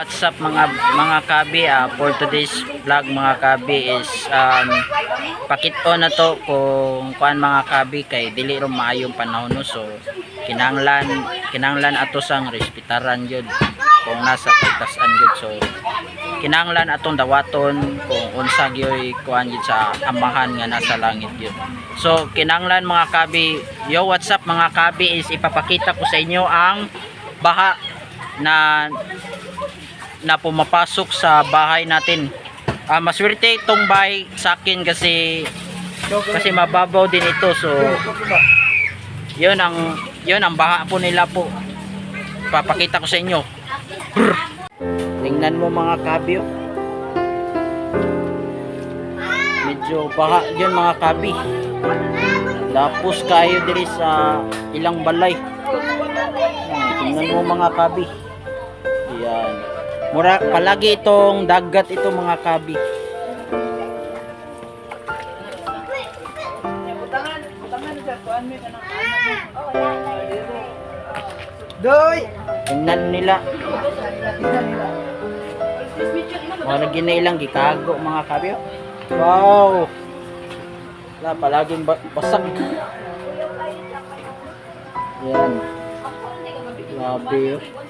what's up mga mga kabi ah, for today's vlog mga kabi is um, pakito na to kung kuan mga kabi kay dili ro maayong panahon no. So kinanglan kinanglan ato sang respetaran jud kung nasa pagtasan jud so kinanglan atong dawaton kung unsa gyoy kuan jud sa amahan nga nasa langit jud so kinanglan mga kabi yo what's up mga kabi is ipapakita ko sa inyo ang baha na na pumapasok sa bahay natin. Ah, maswerte itong bahay sa akin kasi kasi mababaw din ito. So, 'yun ang 'yun ang baha po nila po. Papakita ko sa inyo. Brr. Tingnan mo mga kabyo. Medyo baha 'yun mga kabi. Tapos kayo diri sa ilang balay. Tingnan mo mga kabi. Yan. Mura palagi itong dagat ito mga kabi. Doy! Tingnan nila. Mura ginailang gikago mga kabi. oh. Wow. Wala palaging ba- basag. Yan. Grabe. oh.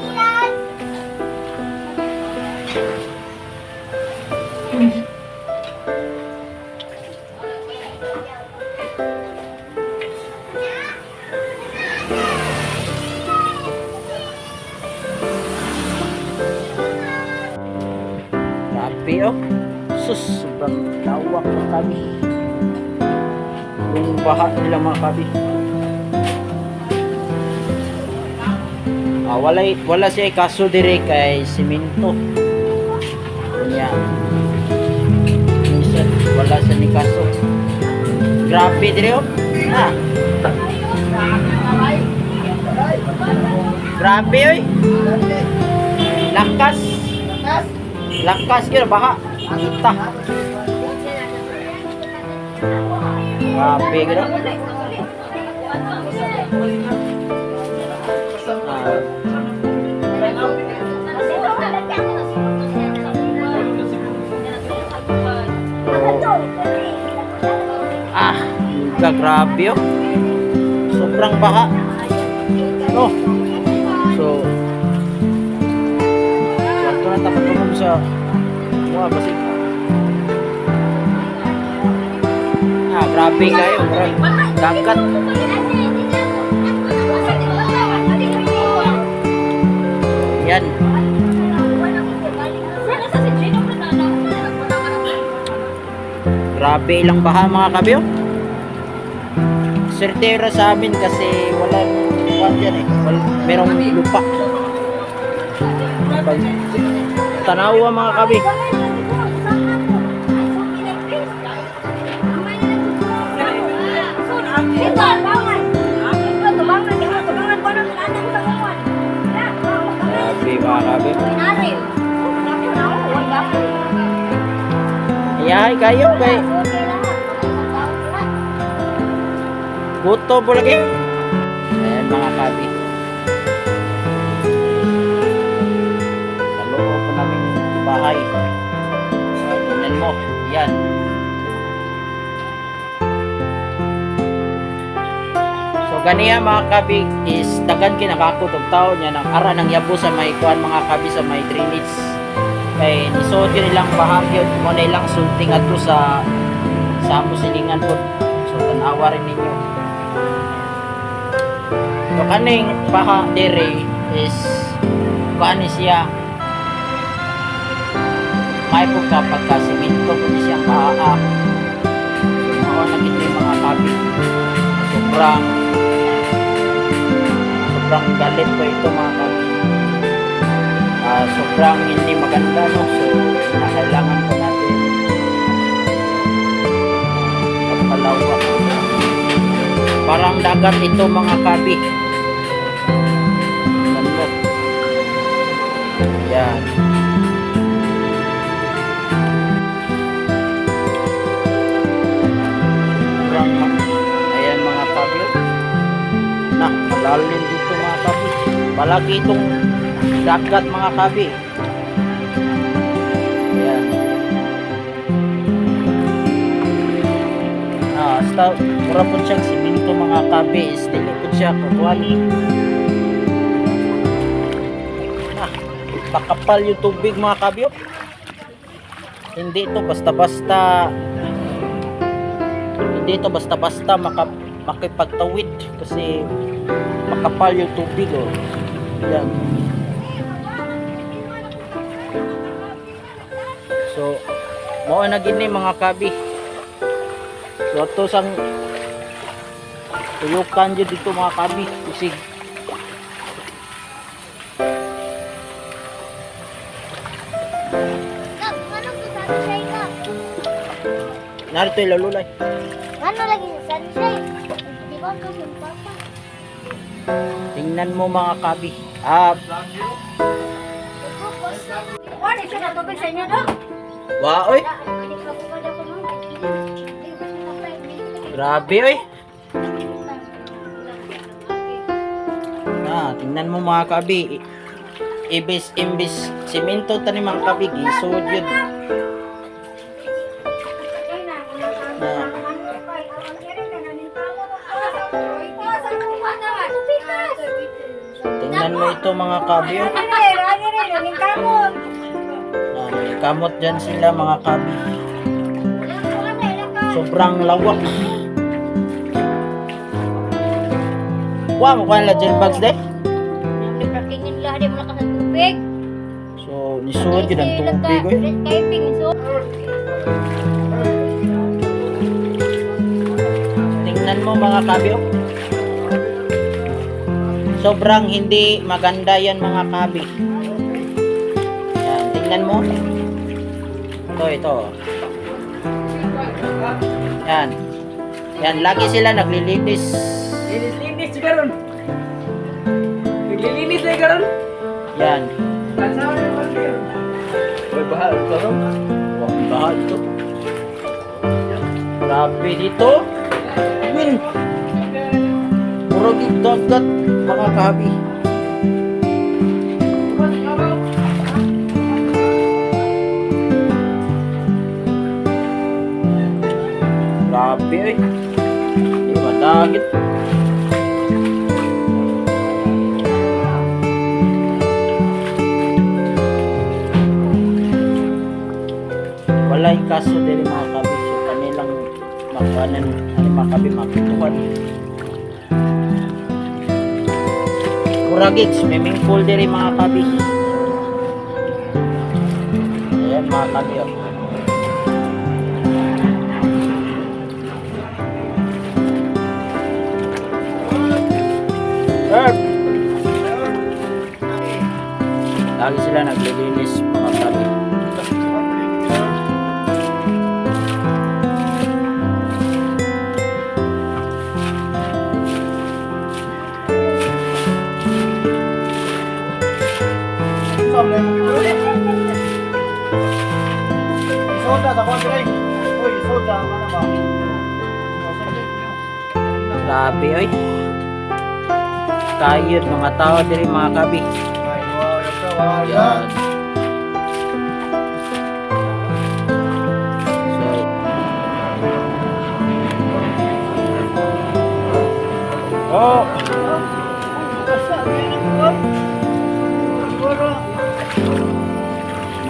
Grabe oh. Sus, sobrang lawak ng kabi. Yung baha nila mga kabi. Ah, wala, wala siya kaso dire kay simento. Kunya. Minsan, wala siya ni kaso. Grabe dire oh. Ah. Grabe oy. Lakas. Lakas yun, baha. Kita. Grabe gino. Ah, grabe oh. Sobrang baha. No. So, Sakto na tapat ko sa Wah, basi. Ah, grabe kayo, dagat. Yan. Grabe ilang baha mga kabyo. Sertera sa amin kasi walang kuwan yan eh. Merong lupa. Pag tanawa mga kabi. Grabe mga kabi. Ayahay kayo kay Buto po lagi. Ayan mga kabi. Bahay. So, tingnan mo. Yan. So ganiya mga kabi is dagan kinakakot og tao niya ng ara ng yabo sa may kuan mga kabi sa may drainage. Kay nisuot yun nilang bahagyo mo na ilang sulting ato sa sa amo silingan po. So tanawa rin ninyo. So kaning baha dire is kuan siya may po kapag ka simento po ni siyang baha. So nakita yung mga kabi. Sobrang sobrang galit po ito mga kabi. Ah, sobrang hindi maganda no so kailangan po natin magpalawak parang dagat ito mga mo. yan malalim dito mga kabi. Palagi itong dagat mga kabi. Ayan. Ah, hasta mura po siyang siminto mga kabi. Is dili po siya kukuhani. Ah, pakapal yung tubig mga kabyo. Hindi ito basta-basta hindi ito basta-basta maka, makipagtawid kasi makapal yung tubig oh. Yan. So, mao na gini mga kabi. So, ito sang tuyukan dyan dito mga kabi. Usig. Narito yung lalulay. Ano lagi Tingnan mo mga kabi. Ah, wa oy. Grabe oy. Ah, tingnan mo mga kabi. Ibis imbis simento tani mga kabi gisod yun. Tingnan mo ito mga kabi. Ah, kamot dyan sila mga kabi. Sobrang lawak. Wow, mukha nila gel bags de. So, nisuod yun ang tubig oy. Tingnan mo mga kabyo. Sobrang hindi maganda yan mga kabi. Yan, tingnan mo. Ito, ito. Yan. Yan, lagi sila naglilinis. Linis-linis juga ron. Naglilinis na karon. Yan. Kansawa na kayo? May bahal. Wah, bahal ito. Grabe dito. Win. Puro dagat mga kabi. Grabe eh. Di matagit. Walay kaso dili mga mga kabi makituhan. Kuragig, swimming pool diri mga kabi. Ayan mga kabi. Oh. Lagi sila naglilinis mga kabi. Grabe oy. Kayod mga tao diri mga kabi. Yan. Oh,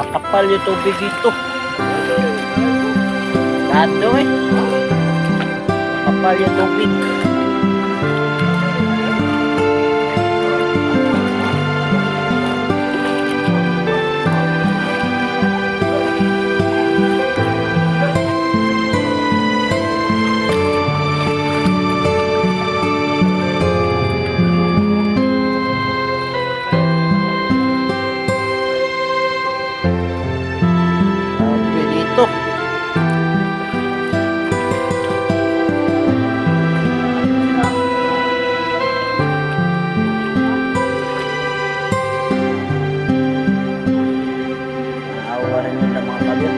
makapal yung tubig dito. Dado eh. Makapal yung tubig. mga kabya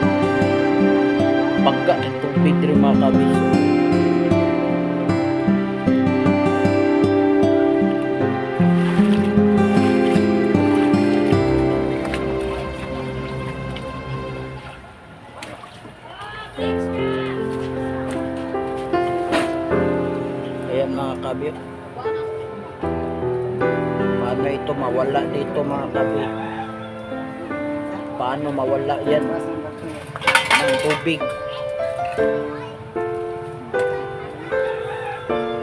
pagka itong Pedro mga kabya ayan mga kabya paano ito mawala dito mga kabya Paano mawala yan ng tubig?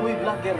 Uy, vlogger.